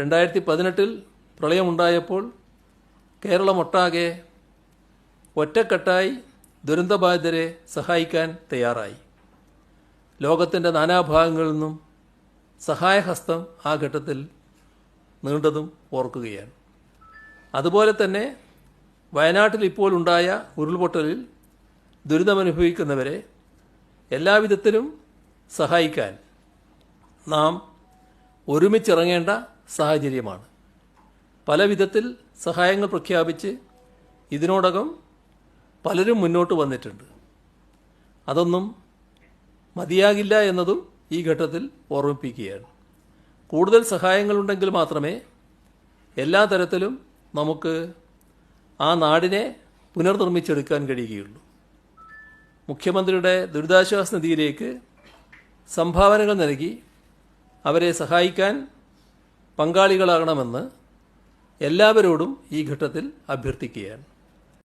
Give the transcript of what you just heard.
രണ്ടായിരത്തി പതിനെട്ടിൽ പ്രളയമുണ്ടായപ്പോൾ കേരളമൊട്ടാകെ ഒറ്റക്കെട്ടായി ദുരന്തബാധിതരെ സഹായിക്കാൻ തയ്യാറായി. ലോകത്തിന്റെ നാനാഭാഗങ്ങളിൽ നിന്നും സഹായഹസ്തം ആ ഘട്ടത്തിൽ നീണ്ടതും ഓർക്കുകയാണ്. അതുപോലെ തന്നെ വയനാട്ടിൽ ഇപ്പോൾ ഉണ്ടായ ഉരുൾപൊട്ടലിൽ ദുരിതമനുഭവിക്കുന്നവരെ എല്ലാവിധത്തിലും സഹായിക്കാൻ നാം ഒരുമിച്ചിറങ്ങേണ്ട സാഹചര്യമാണ്. പല വിധത്തിൽ സഹായങ്ങൾ പ്രഖ്യാപിച്ച് ഇതിനോടകം പലരും മുന്നോട്ട് വന്നിട്ടുണ്ട്. അതൊന്നും മതിയാകില്ല എന്നതും ഈ ഘട്ടത്തിൽ ഓർമ്മിപ്പിക്കുകയാണ്. കൂടുതൽ സഹായങ്ങളുണ്ടെങ്കിൽ മാത്രമേ എല്ലാ തരത്തിലും നമുക്ക് ആ നാടിനെ പുനർനിർമ്മിച്ചെടുക്കാൻ കഴിയുകയുള്ളൂ. മുഖ്യമന്ത്രിയുടെ ദുരിതാശ്വാസ നിധിയിലേക്ക് സംഭാവനകൾ നൽകി അവരെ സഹായിക്കാൻ പങ്കാളികളാകണമെന്ന് എല്ലാവരോടും ഈ ഘട്ടത്തിൽ അഭ്യർത്ഥിക്കുകയാണ്.